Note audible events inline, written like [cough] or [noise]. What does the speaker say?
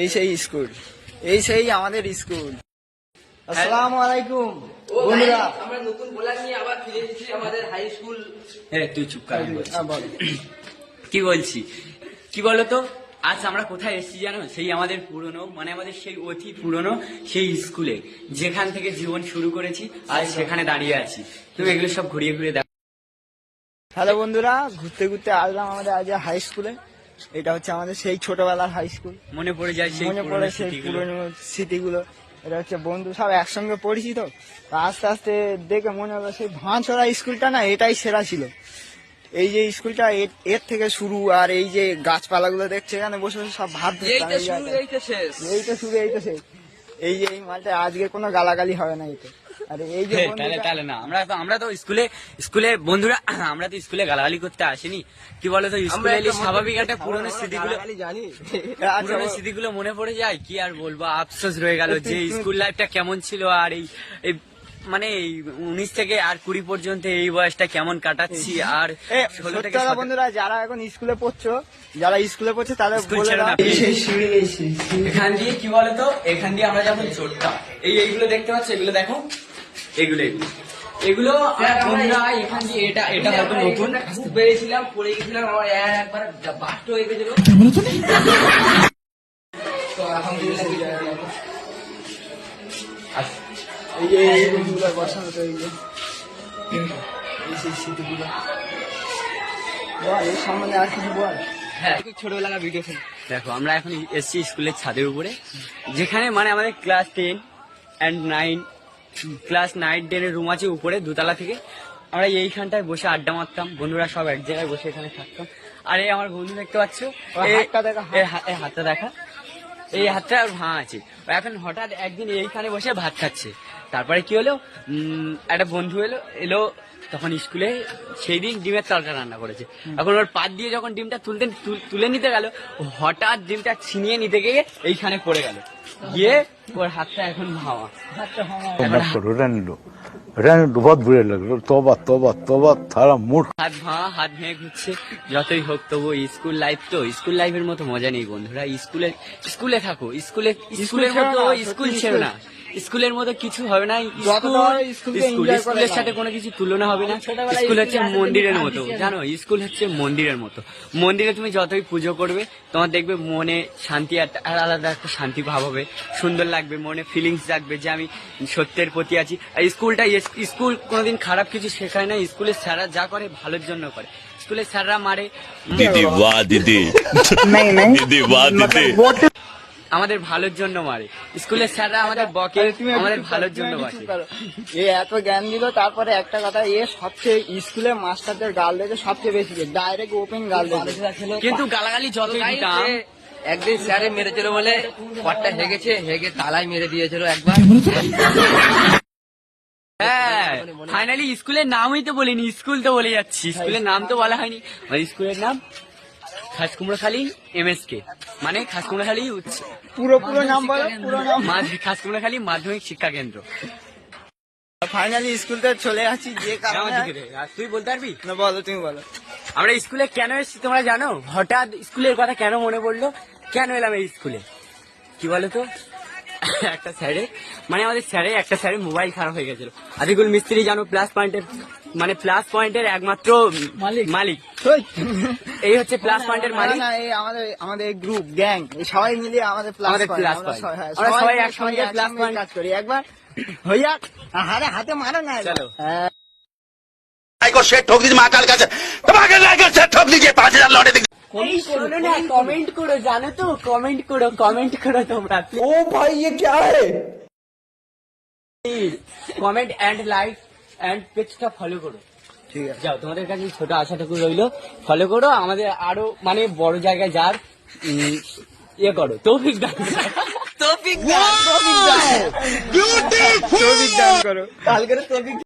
এই সেই স্কুল এই সেই আমাদের স্কুল। আসসালামু আলাইকুম বন্ধুরা। আমরা নতুন বোলার নিয়ে আবার ফিরে এসেছি আমাদের হাই স্কুল হ্যাঁ তুই চুপ কর। হ্যাঁ, বল। কি বলছি? কি বলতো? আজ আমরা কোথায় এসেছি জানো? সেই আমাদের পুরনো মানে আমাদের সেই অতি পুরনো সেই স্কুলে যেখান থেকে জীবন শুরু করেছি আজ সেখানে দাঁড়িয়ে আছি। তুমি এগুলো সব ঘুরিয়ে ঘুরিয়ে দেখো হ্যালো বন্ধুরা ঘুরতে ঘুরতে আসলাম আমাদের আজ হাই স্কুলে এটা হচ্ছে আমাদের সেই ছোটবেলার হাই স্কুল মনে পড়ে যায় সেই মনে পুরনো পড়ে সেই পুরনো স্মৃতিগুলো। এটা হচ্ছে বন্ধু সব একসঙ্গে পড়েছি তো। আস্তে আস্তে দেখে মনে হলো সেই ভাঁচড়া স্কুলটা না এটাই সেরা ছিল। এই যে স্কুলটা এর- এর থেকে শুরু আর এই যে গাছপালাগুলো দেখছে এখানে বসে বসে সব ভাব এইটা এই শুরু এইটা শেষ। এই তো শুরু এই তো শেষ। এই যে এই মালটা আজকে কোনো গালাগালি হবে না এতে। আর এই যে হ্যাঁ, তাহলে তাহলে না আমরা তো আমরা তো স্কুলে স্কুলে বন্ধুরা আমরা তো স্কুলে গালাগালি করতে আসিনি। কি বলতো স্কুলে স্বাভাবিক একটা পুরনো স্মৃতিগুলো আচ্ছা, পুরনো স্মৃতিগুলো মনে পড়ে যায় কি আর বলব আফসোস রয়ে গেল যে স্কুল লাইফটা কেমন ছিল আর এই মানে উনিশ থেকে আর কুড়ি পর্যন্ত এই বয়সটা কেমন কাটাচ্ছি আর বন্ধুরা যারা এখন স্কুলে পড়ছো যারা স্কুলে পড়ছে তাদের। এখান দিয়ে কি বলতো এখান দিয়ে আমরা যখন চড়তাম এই এইগুলো দেখতে পাচ্ছ? এগুলো দেখো। এগুলো এগুলো। এগুলো এখান দিয়ে এটা এটা হয়তো নতুন পড়ে গেছিলাম আমার এর একবার বাস্ট হয়ে গেছিল তো। আলহামদুলিল্লাহ বসানো তো হ্যাঁ ছোটবেলাকার ভিডিও দেখো আমরা এখন এসছি স্কুলের ছাদের উপরে যেখানে মানে আমাদের class ten and nine class nine টেনের রুম আছে উপরে দুতলা থেকে। আমরা এইখানটায় বসে আড্ডা মারতাম। বন্ধুরা সব এক জায়গায় বসে এখানে থাকতাম আর এই আমার বন্ধু দেখতে পাচ্ছ? এই- হাতটা দেখা, এই হাতটা দেখা। এই হাতটা আর ভাঁ আছে। এখন হঠাৎ একদিন এইখানে বসে ভাত খাচ্ছে। তারপরে কি হলো? একটা বন্ধু এলো এলো তখন স্কুলে সেই দিন ডিমের তরকা রান্না করেছে। এখন ওর পাত দিয়ে যখন ডিমটা তুলতে তুল- তুলে নিতে গেল হঠাৎ ডিমটা ছিনিয়ে নিতে গিয়ে এইখানে পড়ে গেল। গিয়ে ওর হাতটা এখন ভাঙা। লাগল তারা হাত ভাঙা হাত ভেঙে ঘুরছে যতই হোক তবু স্কুল লাইফ তো স্কুল লাইফের মতো মজা নেই বন্ধুরা। স্কুলে স্কুলে থাকো স্কুলে স্কুলের মতো স্কুল ছেড়ো না। স্কুলের মতো কিছু হবে না। স্কুলের সাথে কোনো কিছু তুলনা হবে না। স্কুল হচ্ছে মন্দিরের মতো। জানো স্কুল হচ্ছে মন্দিরের মতো। মন্দিরে তুমি যতই পুজো করবে তোমার দেখবে মনে শান্তি আর আলাদা একটা শান্তি ভাব হবে। সুন্দর লাগবে মনে ফিলিংস জাগবে যে আমি সত্যের প্রতি আছি। আর স্কুলটা ইয়ে, স্কুল কোনোদিন খারাপ কিছু শেখায় না। স্কুলের স্যাররা যা করে ভালোর জন্য করে। স্কুলের স্যাররা মারে। দিদি দিদি। [laughs] দিদি দিদি। আমাদের ভালোর জন্য মারে। স্কুলের স্যাররা আমাদের বকে আমাদের ভালোর জন্য বাকে করো। এ এত জ্ঞান দিল তারপরে একটা কথা এ সবচেয়ে স্কুলে মাস্টারদের গাল দিয়েছে সবচেয়ে বেশি ডাইরেক্ট ওপেন গাল দিয়েছে কিন্তু গালাগালি যতই দিতাম একদিন স্যারে মেরেছিল বলে পটটা হেগেছে হেগে তালায় মেরে দিয়েছিল একবার। হ্যাঁ ফাইনালি স্কুলের নামই তো বলিনি স্কুল তো বলে যাচ্ছি। স্কুলের নাম তো বলা হয়নি। স্কুলের নাম? খাসকুমড়াখালী এমএসকে মানে খাসকুমড়াখালী উচ্চ পুরো পুরো নাম বলো পুরো নাম। খাসকুমড়াখালী মাধ্যমিক শিক্ষা কেন্দ্র। ফাইনালি স্কুল থেকে চলে আসি যে কারণে তুই বলতে পারবি? না বলো তুমি বলো। আমরা স্কুলে কেন এসেছি তোমরা জানো? হঠাৎ স্কুলের কথা কেন মনে পড়ল? কেন এলাম এই স্কুলে? কি বলো তো একটা স্যারে মানে আমাদের স্যারে একটা স্যারের মোবাইল খারাপ হয়ে গেছিল। আদিকুল মিস্ত্রি জানো প্লাস পয়েন্টের মানে প্লাস পয়েন্টের একমাত্র মালিক। মালিক। এই হচ্ছে প্লাস পয়েন্টের না, মালিক না, এই আমাদের আমাদের গ্রুপ গ্যাং এই সবাই মিলে আমাদের প্লাস আমাদের পয়েন্ট। plus আমরা point। সবাই- হ্যাঁ, আমরা সবাই মিলে একসঙ্গে plus একসঙ্গে point। কাজ করি একবার হইয়া হারে হাতে মারো না একবার। চলো। হ্যাঁ, को शेट ठोक दीजिए महाकाल का धमाके लाइक शेट ठोक दीजिए पाँच हजार लौटे दीजिए শোনো না কমেন্ট করো জানো তো কমেন্ট করো কমেন্ট করো তোমরা ও ভাই ये क्या है কমেন্ট এন্ড লাইক এন্ড পেজটা ফলো করো ঠিক আছে। যাও তোমাদের কাছে ছোট আশাটুকু রইল। ফলো করো আমাদের আরও মানে বড় জায়গায় যার ইয়ে করো তৌফিক দান তৌফিক দান। তৌফিক দান তৌফিক দান করো। কালকে তৌফিক